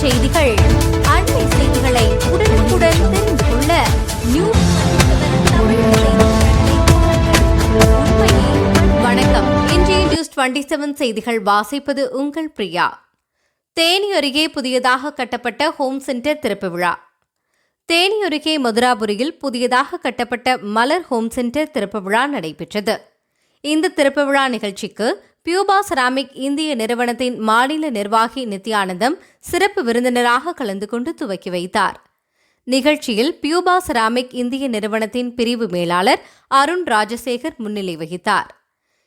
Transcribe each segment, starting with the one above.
செய்திகள். அண்மை செய்திகளை உடனுக்குடன் தெரிந்து கொள்ள நியூஸ் வணக்கம். இன்றைய நியூஸ் செவன் செய்திகள் வாசிப்பது உங்கள் பிரியா. தேனி அருகே புதியதாக கட்டப்பட்ட ஹோம் சென்டர் திறப்பு விழா. தேனி அருகே மதுராபுரியில் புதியதாக கட்டப்பட்ட மலர் ஹோம் சென்டர் திறப்பு விழா நடைபெற்றது. இந்த திறப்பு விழா நிகழ்ச்சிக்கு பியூபா செராமிக் இந்திய நிறுவனத்தின் மாநில நிர்வாகி நித்யானந்தம் சிறப்பு விருந்தினராக கலந்து கொண்டு துவக்கி வைத்தார். நிகழ்ச்சியில் பியூபா செராமிக் இந்திய நிறுவனத்தின் பிரிவு மேலாளர் அருண் ராஜசேகர் முன்னிலை வகித்தார்.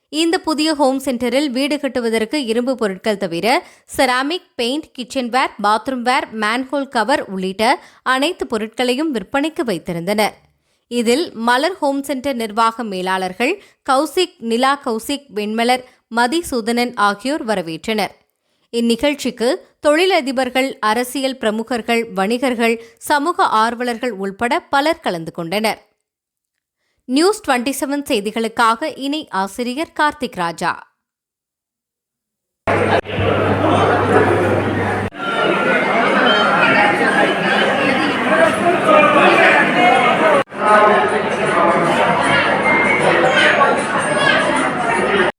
இந்த புதிய ஹோம் சென்டரில் வீடு கட்டுவதற்கு இரும்பு பொருட்கள் தவிர ceramic paint kitchenware bathroom ware manhole cover உள்ளிட்ட அனைத்து பொருட்களையும் விற்பனைக்கு வைத்திருந்தனர். இதில் மலர் ஹோம் சென்டர் நிர்வாக மேலாளர்கள் கௌசிக் நிலா கௌசிக் வெண்மலர் மதிசூதனன் ஆகியோர் வரவேற்றனர். இந்நிகழ்ச்சிக்கு தொழிலதிபர்கள் அரசியல் பிரமுகர்கள் வணிகர்கள் சமூக ஆர்வலர்கள் உள்பட பலர் கலந்து கொண்டனர். நியூஸ் டுவெண்டி செவன் செய்திகளுக்காக இணை ஆசிரியர் கார்த்திக் ராஜா.